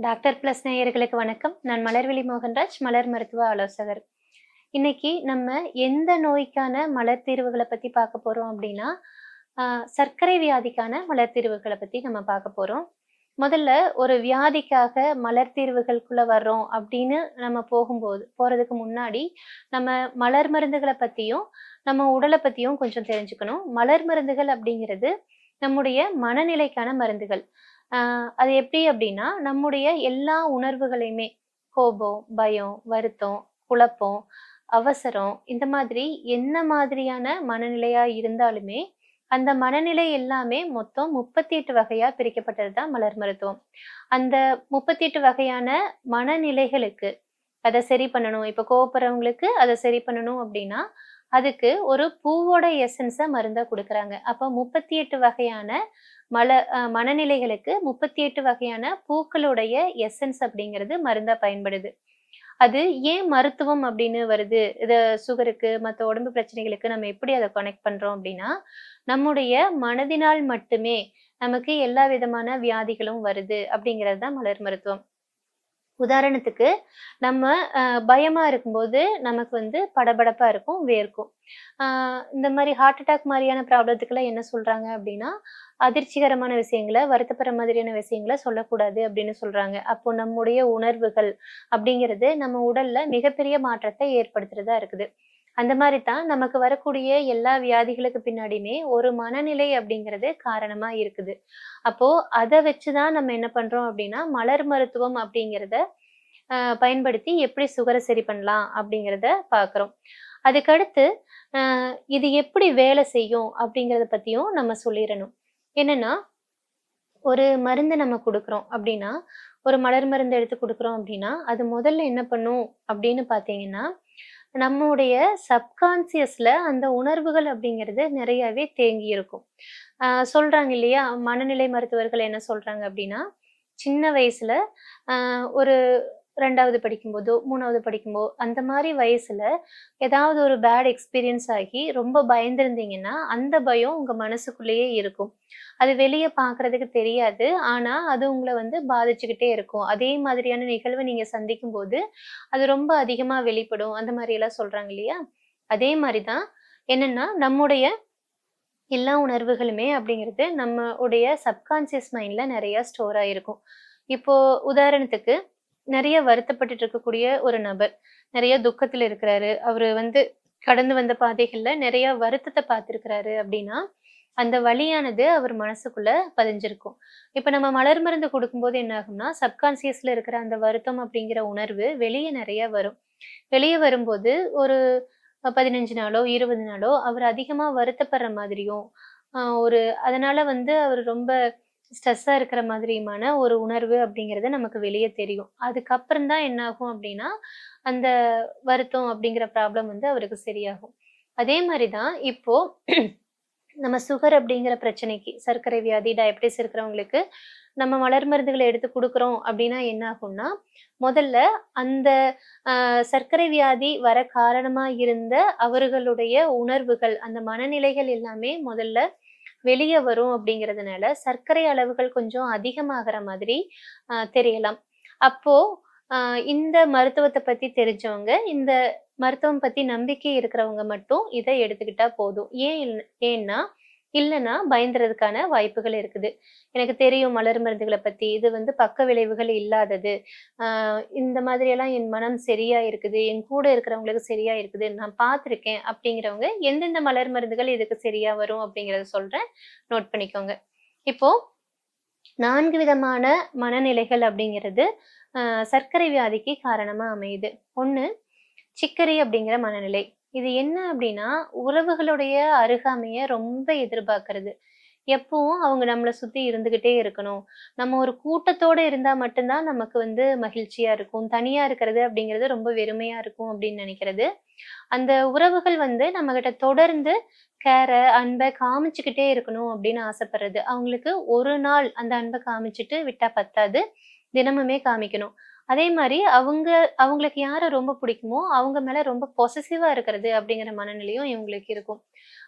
Doctor plus நேயர்களுக்கு வணக்கம். நான் மலர்விழி மோகன்ராஜ் மலர் மருத்துவ ஆலோசகர். இன்னைக்கு நம்ம எந்த நோய்க்கான மலர் தீர்வுகளை பத்தி பார்க்க போறோம் அப்படின்னா ஆஹ், சர்க்கரை வியாதிக்கான மலர் தீர்வுகளை பத்தி நம்ம பார்க்க போறோம். முதல்ல ஒரு வியாதிக்காக மலர் தீர்வுகளுக்குள்ள வர்றோம் அப்படின்னு நம்ம போகும்போது போறதுக்கு முன்னாடி நம்ம மலர் மருந்துகளை பத்தியும் நம்ம உடலை பத்தியும் கொஞ்சம் தெரிஞ்சுக்கணும். மலர் மருந்துகள் அப்படிங்கிறது நம்முடைய மனநிலைக்கான மருந்துகள். அது எப்படி அப்படின்னா நம்முடைய எல்லா உணர்வுகளையுமே கோபம் பயம் வருத்தம் குழப்பம் அவசரம் இந்த மாதிரி என்ன மாதிரியான மனநிலையா இருந்தாலுமே அந்த மனநிலை எல்லாமே மொத்தம் முப்பத்தி எட்டு வகையா பிரிக்கப்பட்டது தான் மலர் மருத்துவம். அந்த முப்பத்தி எட்டு வகையான மனநிலைகளுக்கு அதை சரி பண்ணணும். இப்ப கோவப்படுறவங்களுக்கு அதை சரி பண்ணணும் அப்படின்னா அதுக்கு ஒரு பூவோட எசன்ஸை மருந்தை கொடுக்குறாங்க. அப்போ முப்பத்தி எட்டு வகையான மல அஹ் மனநிலைகளுக்கு முப்பத்தி எட்டு வகையான பூக்களுடைய எசன்ஸ் அப்படிங்கிறது மருந்தா பயன்படுது. அது ஏன் மருத்துவம் அப்படின்னு வருது? இத சுகருக்கு மற்ற உடம்பு பிரச்சனைகளுக்கு நம்ம எப்படி அதை கனெக்ட் பண்றோம் அப்படின்னா நம்முடைய மனதினால் மட்டுமே நமக்கு எல்லா விதமான வியாதிகளும் வருது அப்படிங்கிறது தான் மலர் மருத்துவம். உதாரணத்துக்கு நம்ம அஹ், பயமா இருக்கும்போது நமக்கு வந்து படபடப்பா இருக்கும் வேர்க்கும். ஆஹ் இந்த மாதிரி ஹார்ட் அட்டாக் மாதிரியான ப்ராப்ளத்துக்கெல்லாம் என்ன சொல்றாங்க அப்படின்னா அதிர்ச்சிகரமான விஷயங்களை வருத்தப்படுற மாதிரியான விஷயங்களை சொல்லக்கூடாது அப்படின்னு சொல்றாங்க. அப்போ நம்முடைய உணர்வுகள் அப்படிங்கிறது நம்ம உடல்ல மிகப்பெரிய மாற்றத்தை ஏற்படுத்துறதா இருக்குது. அந்த மாதிரி தான் நமக்கு வரக்கூடிய எல்லா வியாதிகளுக்கு பின்னாடியுமே ஒரு மனநிலை அப்படிங்கிறது காரணமா இருக்குது. அப்போ அதை வச்சுதான் நம்ம என்ன பண்றோம் அப்படின்னா மலர் மருத்துவம் அப்படிங்கிறத பயன்படுத்தி எப்படி சுகரை சரி பண்ணலாம் அப்படிங்கிறத பார்க்குறோம் அதுக்கடுத்து இது எப்படி வேலை செய்யும் அப்படிங்கிறத பத்தியும் நம்ம சொல்லிடணும். என்னன்னா ஒரு மருந்து நம்ம கொடுக்குறோம் அப்படின்னா ஒரு மலர் மருந்து எடுத்து கொடுக்குறோம் அப்படின்னா அது முதல்ல என்ன பண்ணும் அப்படின்னு பார்த்தீங்கன்னா நம்முடைய சப்கான்சியஸில் அந்த உணர்வுகள் அப்படிங்கிறது நிறையவே தேங்கி இருக்கும். சொல்கிறாங்க இல்லையா மனநிலை மருத்துவர்கள் என்ன சொல்கிறாங்க அப்படின்னா சின்ன வயசில் ஒரு ரெண்டாவது படிக்கும்போதோ மூணாவது படிக்கும்போது அந்த மாதிரி வயசுல ஏதாவது ஒரு பேட் எக்ஸ்பீரியன்ஸ் ஆகி ரொம்ப பயந்திருந்தீங்கன்னா அந்த பயம் உங்க மனசுக்குள்ளேயே இருக்கும். அது வெளியே பார்க்கறதுக்கு தெரியாது. ஆனா அது உங்களை வந்து பாதிச்சுக்கிட்டே இருக்கும். அதே மாதிரியான நிகழ்வை நீங்க சந்திக்கும் போது அது ரொம்ப அதிகமா வெளிப்படும். அந்த மாதிரி எல்லாம் சொல்றாங்க இல்லையா? அதே மாதிரிதான் என்னன்னா நம்முடைய எல்லா உணர்வுகளுமே அப்படிங்கிறது நம்மளுடைய சப்கான்சியஸ் மைண்ட்ல நிறைய ஸ்டோர் ஆயிருக்கும். இப்போ உதாரணத்துக்கு நிறைய வருத்தப்பட்டுட்டு இருக்கக்கூடிய ஒரு நபர். நிறைய துக்கத்துல இருக்கிறாரு. அவரு வந்து கடந்து வந்த பாதைகள்ல நிறைய வருத்தத்தை பார்த்திருக்கிறாரு அப்படின்னா அந்த வழியானது அவர் மனசுக்குள்ள பதிஞ்சிருக்கும். இப்ப நம்ம மலர் மருந்து கொடுக்கும்போது என்ன ஆகும்னா சப்கான்சியஸ்ல இருக்கிற அந்த வருத்தம் அப்படிங்கிற உணர்வு வெளியே நிறைய வரும். வெளியே வரும்போது ஒரு பதினஞ்சு நாளோ இருபது நாளோ அவர் அதிகமா வருத்தப்படுற மாதிரியும் ஒரு அதனால வந்து அவர் ரொம்ப ஸ்ட்ரெஸ்ஸாக இருக்கிற மாதிரியுமான ஒரு உணர்வு அப்படிங்கிறது நமக்கு வெளியே தெரியும். அதுக்கப்புறம் தான் என்ன ஆகும் அப்படின்னா அந்த வருத்தம் அப்படிங்கிற ப்ராப்ளம் வந்து அவருக்கு சரியாகும். அதே மாதிரி தான் இப்போ நம்ம சுகர் அப்படிங்கிற பிரச்சனைக்கு சர்க்கரை வியாதி டயபிட்டிஸ் இருக்கிறவங்களுக்கு நம்ம மலர் மருந்துகளை எடுத்து கொடுக்குறோம் அப்படின்னா என்ன ஆகும்னா முதல்ல அந்த சர்க்கரை வியாதி வர காரணமாக இருந்த அவர்களுடைய உணர்வுகள் அந்த மனநிலைகள் எல்லாமே முதல்ல வெளியே வரும் அப்படிங்கிறதுனால சர்க்கரை அளவுகள் கொஞ்சம் அதிகமாகிற மாதிரி ஆஹ், தெரியலாம். அப்போ ஆஹ், இந்த மருத்துவத்தை பத்தி தெரிஞ்சவங்க இந்த மருத்துவம் பத்தி நம்பிக்கை இருக்கிறவங்க மட்டும் இதை எடுத்துக்கிட்டா போதும். ஏன் ஏன்னா இல்லைன்னா பயந்துறதுக்கான வாய்ப்புகள் இருக்குது. எனக்கு தெரியும் மலர் மருந்துகளை பத்தி. இது வந்து பக்க விளைவுகள் இல்லாதது. ஆஹ் இந்த மாதிரியெல்லாம் என் மனம் சரியா இருக்குது. என் கூட இருக்கிறவங்களுக்கு சரியா இருக்குது. நான் பார்த்துருக்கேன் அப்படிங்கிறவங்க எந்தெந்த மலர் மருந்துகள் இதுக்கு சரியா வரும் அப்படிங்கறத சொல்றேன். நோட் பண்ணிக்கோங்க. இப்போ நான்கு விதமான மனநிலைகள் அப்படிங்கிறது சர்க்கரை வியாதிக்கு காரணமா அமையுது. ஒண்ணு சிக்கரி அப்படிங்கிற மனநிலை. இது என்ன அப்படின்னா உறவுகளுடைய அருகாமைய ரொம்ப எதிர்பார்க்கறது. எப்பவும் அவங்க நம்மளை சுத்தி இருந்துகிட்டே இருக்கணும். நம்ம ஒரு கூட்டத்தோட இருந்தா மட்டும்தான் நமக்கு வந்து மகிழ்ச்சியா இருக்கும். தனியா இருக்கிறது அப்படிங்கிறது ரொம்ப வெறுமையா இருக்கும் அப்படின்னு நினைக்கிறது. அந்த உறவுகள் வந்து நம்ம கிட்ட தொடர்ந்து கேரை அன்பை காமிச்சுக்கிட்டே இருக்கணும் அப்படின்னு ஆசைப்படுறது. அவங்களுக்கு ஒரு நாள் அந்த அன்பை காமிச்சிட்டு விட்டா பத்தாது. தினமுமே காமிக்கணும். அதே மாதிரி அவங்க அவங்களுக்கு யாரை ரொம்ப பிடிக்குமோ அவங்க மேல ரொம்ப பொசசிவாக இருக்கிறது அப்படிங்கிற மனநிலையும் இவங்களுக்கு இருக்கும்.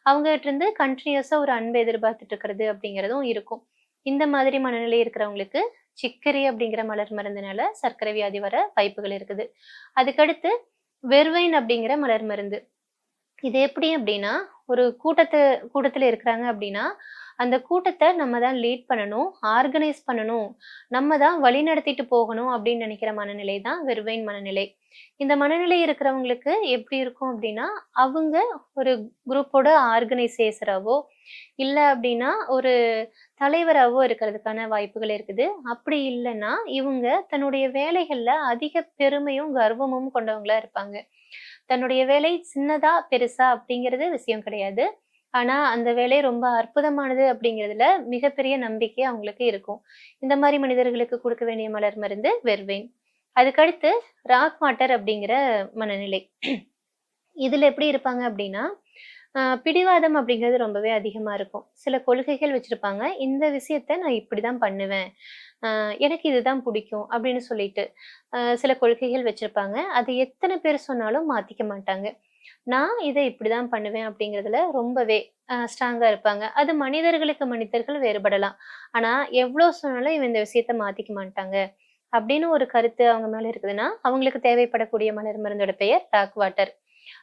அவங்ககிட்ட இருந்து கண்டினியூஸா ஒரு அன்பை எதிர்பார்த்துட்டு இருக்கிறது அப்படிங்கிறதும் இருக்கும். இந்த மாதிரி மனநிலை இருக்கிறவங்களுக்கு சிக்கரி அப்படிங்கிற மலர் மருந்துனால சர்க்கரை வியாதி வர வாய்ப்புகள் இருக்குது. அதுக்கடுத்து வெர்வைன் அப்படிங்கிற மலர் மருந்து. இது எப்படி அப்படின்னா ஒரு கூட்டத்து கூட்டத்துல இருக்கிறாங்க அப்படின்னா அந்த கூட்டத்தை நம்ம தான் லீட் பண்ணணும் ஆர்கனைஸ் பண்ணணும். நம்ம தான் வழி நடத்திட்டு போகணும் அப்படின்னு நினைக்கிற மனநிலை தான் வெறுவைன் மனநிலை. இந்த மனநிலை இருக்கிறவங்களுக்கு எப்படி இருக்கும் அப்படின்னா அவங்க ஒரு குரூப்போட ஆர்கனைசேசராகவோ இல்லை அப்படின்னா ஒரு தலைவராகவோ இருக்கிறதுக்கான வாய்ப்புகள் இருக்குது. அப்படி இல்லைன்னா இவங்க தன்னுடைய வேலைகளில் அதிக பெருமையும் கர்வமும் கொண்டவங்களா இருப்பாங்க. தன்னுடைய வேலை சின்னதா பெருசா அப்படிங்கிறது விஷயம் கிடையாது. ஆனா அந்த வேலை ரொம்ப அற்புதமானது அப்படிங்கிறதுல மிகப்பெரிய நம்பிக்கை அவங்களுக்கு இருக்கும். இந்த மாதிரி மனிதர்களுக்கு கொடுக்க வேண்டிய மலர் மருந்து வெர்வேன். அதுக்கடுத்து ராக் வாட்டர் அப்படிங்கிற மனநிலை. இதுல எப்படி இருப்பாங்க அப்படின்னா பிடிவாதம் அப்படிங்கிறது ரொம்பவே அதிகமா இருக்கும். சில கொள்கைகள் வச்சிருப்பாங்க. இந்த விஷயத்த நான் இப்படிதான் பண்ணுவேன். எனக்கு இதுதான் பிடிக்கும் அப்படின்னு சொல்லிட்டு சில கொள்கைகள் வச்சிருப்பாங்க. அது எத்தனை பேர் சொன்னாலும் மாத்திக்க மாட்டாங்க. நான் இதை இப்படிதான் பண்ணுவேன் அப்படிங்கிறதுல ரொம்பவே ஸ்ட்ராங்கா இருப்பாங்க. அது மனிதர்களுக்கு மனிதர்கள் வேறுபடலாம். ஆனா எவ்வளவு சொன்னாலும் இவன் இந்த விஷயத்த மாத்திக்க மாட்டாங்க. அப்படின்னு ஒரு கருத்து அவங்க மேல இருக்குதுன்னா அவங்களுக்கு தேவைப்படக்கூடிய மலர் மருந்தோட பெயர் டாக் வாட்டர்.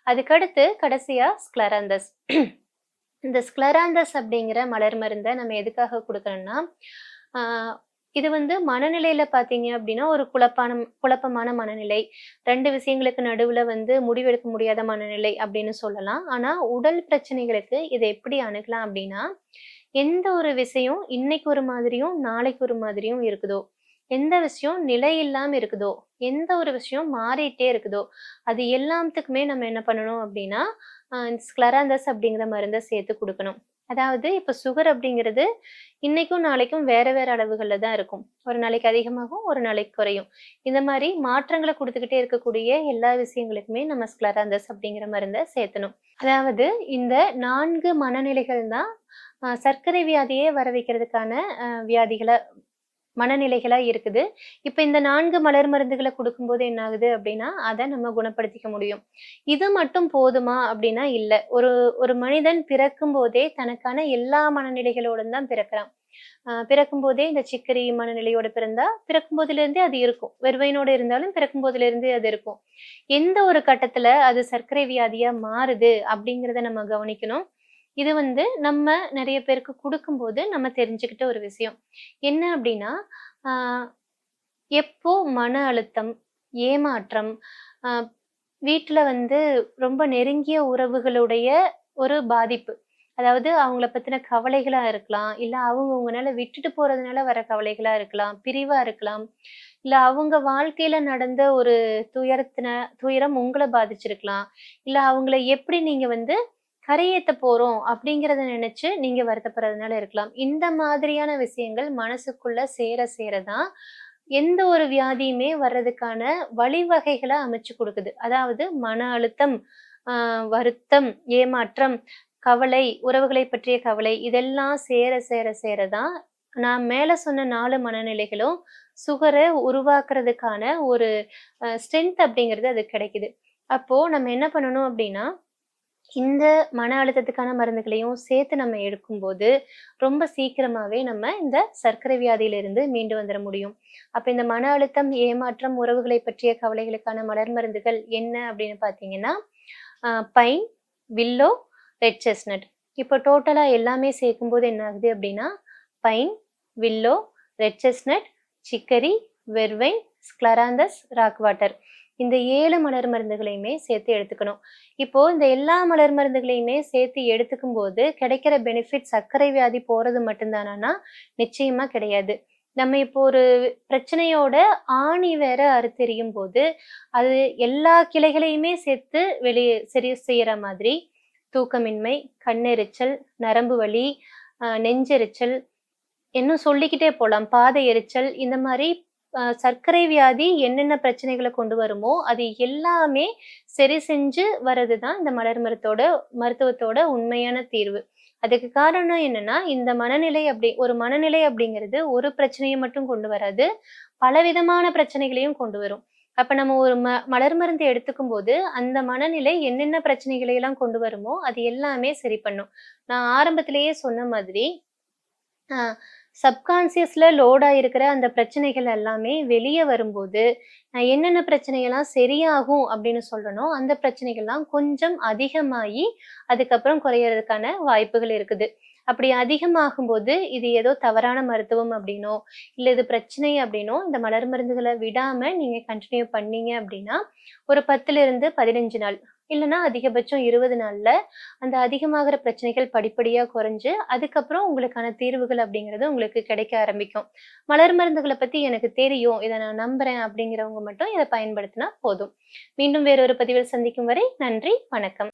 அதுக்கடுத்து கடைசியா ஸ்க்ளராந்தஸ் இந்த ஸ்க்ளராந்தஸ் அப்படிங்கிற மலர் மருந்தை நம்ம எதுக்காக கொடுக்கணும்னா இது வந்து மனநிலையில பார்த்தீங்க அப்படின்னா ஒரு குழப்பான குழப்பமான மனநிலை. ரெண்டு விஷயங்களுக்கு நடுவுல வந்து முடிவெடுக்க முடியாத மனநிலை அப்படின்னு சொல்லலாம். ஆனா உடல் பிரச்சனைகளுக்கு இதை எப்படி அணுகலாம் அப்படின்னா எந்த ஒரு விஷயம் இன்னைக்கு ஒரு மாதிரியும் நாளைக்கு ஒரு மாதிரியும் இருக்குதோ எந்த விஷயம் நிலை இல்லாம இருக்குதோ எந்த ஒரு விஷயம் மாறிட்டே இருக்குதோ அது எல்லாத்துக்குமே நம்ம என்ன பண்ணணும் அப்படின்னா ஸ்க்லராந்தஸ் அப்படிங்கிற மருந்தை சேர்த்து கொடுக்கணும். அதாவது இப்போ சுகர் அப்படிங்கிறது இன்னைக்கும் நாளைக்கும் வேற வேற அளவுகள்ல தான் இருக்கும். ஒரு நாளைக்கு அதிகமாகும் ஒரு நாளைக்கு குறையும். இந்த மாதிரி மாற்றங்களை கொடுத்துக்கிட்டே இருக்கக்கூடிய எல்லா விஷயங்களுக்குமே நம்ம ஸ்க்ளராந்தஸ் அப்படிங்கிற மருந்தை சேர்த்தணும். அதாவது இந்த நான்கு மனநிலைகள் தான் சர்க்கரை வியாதியே வர வைக்கிறதுக்கான வியாதிகளை மனநிலைகளா இருக்குது. இப்ப இந்த நான்கு மலர் மருந்துகளை கொடுக்கும்போது என்ன ஆகுது அப்படின்னா அதை நம்ம குணப்படுத்திக்க முடியும். இது மட்டும் போதுமா அப்படின்னா இல்ல. ஒரு ஒரு மனிதன் பிறக்கும் போதே தனக்கான எல்லா மனநிலைகளோடும் தான் பிறக்கிறான். பிறக்கும் போதே இந்த சிக்கரி மனநிலையோட பிறந்தா பிறக்கும் போதுல இருந்தே அது இருக்கும். வெறுவையினோட இருந்தாலும் பிறக்கும் போதுலேருந்தே அது இருக்கும். எந்த ஒரு கட்டத்துல அது சர்க்கரை வியாதியா மாறுது அப்படிங்கிறத நம்ம கவனிக்கணும். இது வந்து நம்ம நிறைய பேருக்கு கொடுக்கும்போது நம்ம தெரிஞ்சுக்கிட்ட ஒரு விஷயம். என்ன அப்படின்னா எப்போ மன அழுத்தம் ஏமாற்றம் வீட்டில் வந்து ரொம்ப நெருங்கிய உறவுகளுடைய ஒரு பாதிப்பு. அதாவது அவங்கள பத்தின கவலைகளா இருக்கலாம் இல்ல அவங்க உங்களால விட்டுட்டு போறதுனால வர கவலைகளா இருக்கலாம் பிரிவா இருக்கலாம் இல்ல அவங்க வாழ்க்கையில நடந்த ஒரு துயரத்தின துயரம் உங்களை பாதிச்சிருக்கலாம் இல்ல அவங்கள எப்படி நீங்க வந்து கரையேற்ற போறோம் அப்படிங்கிறத நினைச்சு நீங்க வருத்தப்படுறதுனால இருக்கலாம். இந்த மாதிரியான விஷயங்கள் மனசுக்குள்ள சேர சேரதான் எந்த ஒரு வியாதியுமே வர்றதுக்கான வழிவகைகளை அமைச்சு கொடுக்குது. அதாவது மன அழுத்தம் வருத்தம் ஏமாற்றம் கவலை உறவுகளை பற்றிய கவலை இதெல்லாம் சேர சேர சேரதான் நான் மேல சொன்ன நாலு மனநிலைகளும் சுகரை உருவாக்குறதுக்கான ஒரு ஸ்ட்ரென்த் அப்படிங்கிறது அது கிடைக்குது. அப்போ நம்ம என்ன பண்ணணும் அப்படின்னா இந்த மன அழுத்தத்துக்கான மருந்துகளையும் சேர்த்து நம்ம எடுக்கும்போது ரொம்ப சீக்கிரமாவே நம்ம இந்த சர்க்கரை வியாதியிலிருந்து மீண்டு வந்துட முடியும். அப்ப இந்த மன அழுத்தம் ஏமாற்றம் உறவுகளை பற்றிய கவலைகளுக்கான மலர் மருந்துகள் என்ன அப்படின்னு பாத்தீங்கன்னா பைன் வில்லோ ரெட் செஸ்னட். இப்போ டோட்டலா எல்லாமே சேர்க்கும்போது என்ன ஆகுது அப்படின்னா pine willow red chestnut chicory vervain scleranthus rock water. இந்த ஏழு மலர் மருந்துகளையுமே சேர்த்து எடுத்துக்கணும். இப்போ இந்த எல்லா மலர் மருந்துகளையுமே சேர்த்து எடுத்துக்கும் போது கிடைக்கிற பெனிஃபிட் சர்க்கரை வியாதி போறது மட்டும்தானா நிச்சயமா கிடையாது. நம்ம இப்போ ஒரு பிரச்சனையோட ஆணி வேற அறுத்தெறியும் போது அது எல்லா கிளைகளையுமே சேர்த்து வெளியே சரி செய்யற மாதிரி தூக்கமின்மை கண்ணெரிச்சல் நரம்பு வலி நெஞ்செரிச்சல் இன்னும் சொல்லிக்கிட்டே போகலாம் பாதை எரிச்சல் இந்த மாதிரி சர்க்கரை வியாதி என்னென்ன பிரச்சனைகளை கொண்டு வருமோ அது எல்லாமே சரி செஞ்சு வர்றது தான் இந்த மலர் மருத்தோட மருத்துவத்தோட உண்மையான தீர்வு. அதுக்கு காரணம் என்னன்னா இந்த மனநிலை அப்படி ஒரு மனநிலை அப்படிங்கிறது ஒரு பிரச்சனையை மட்டும் கொண்டு வராது பலவிதமான பிரச்சனைகளையும் கொண்டு வரும். அப்ப நம்ம ஒரு ம மலர் மருந்து எடுத்துக்கும் போது அந்த மனநிலை என்னென்ன பிரச்சனைகளை எல்லாம் கொண்டு வருமோ அது எல்லாமே சரி பண்ணும். நான் ஆரம்பத்திலேயே சொன்ன மாதிரி ஆஹ் சப்கான்சியஸில் லோடாக இருக்கிற அந்த பிரச்சனைகள் எல்லாமே வெளியே வரும்போது நான் என்னென்ன பிரச்சனைகள்லாம் சரியாகும் அப்படின்னு சொல்கிறனோ அந்த பிரச்சனைகள்லாம் கொஞ்சம் அதிகமாகி அதுக்கப்புறம் குறையிறதுக்கான வாய்ப்புகள் இருக்குது. அப்படி அதிகமாகும்போது இது ஏதோ தவறான மருத்துவம் அப்படின்னோ இல்லை இது பிரச்சனை அப்படின்னோ இந்த மலர் மருந்துகளை விடாமல் நீங்கள் கண்டினியூ பண்ணீங்க அப்படின்னா ஒரு பத்துலேருந்து பதினஞ்சு நாள் இல்லைன்னா அதிகபட்சம் இருபது நாளில் அந்த அதிகமாகிற பிரச்சனைகள் படிப்படியாக குறைஞ்சு அதுக்கப்புறம் உங்களுக்கான தீர்வுகள் அப்படிங்கிறது உங்களுக்கு கிடைக்க ஆரம்பிக்கும். மலர் மருந்துகளை பற்றி எனக்கு தெரியும். இதை நான் நம்புறேன் அப்படிங்கிறவங்க மட்டும் இதை பயன்படுத்தினா போதும். மீண்டும் வேறொரு பதிவில் சந்திக்கும் வரை நன்றி வணக்கம்.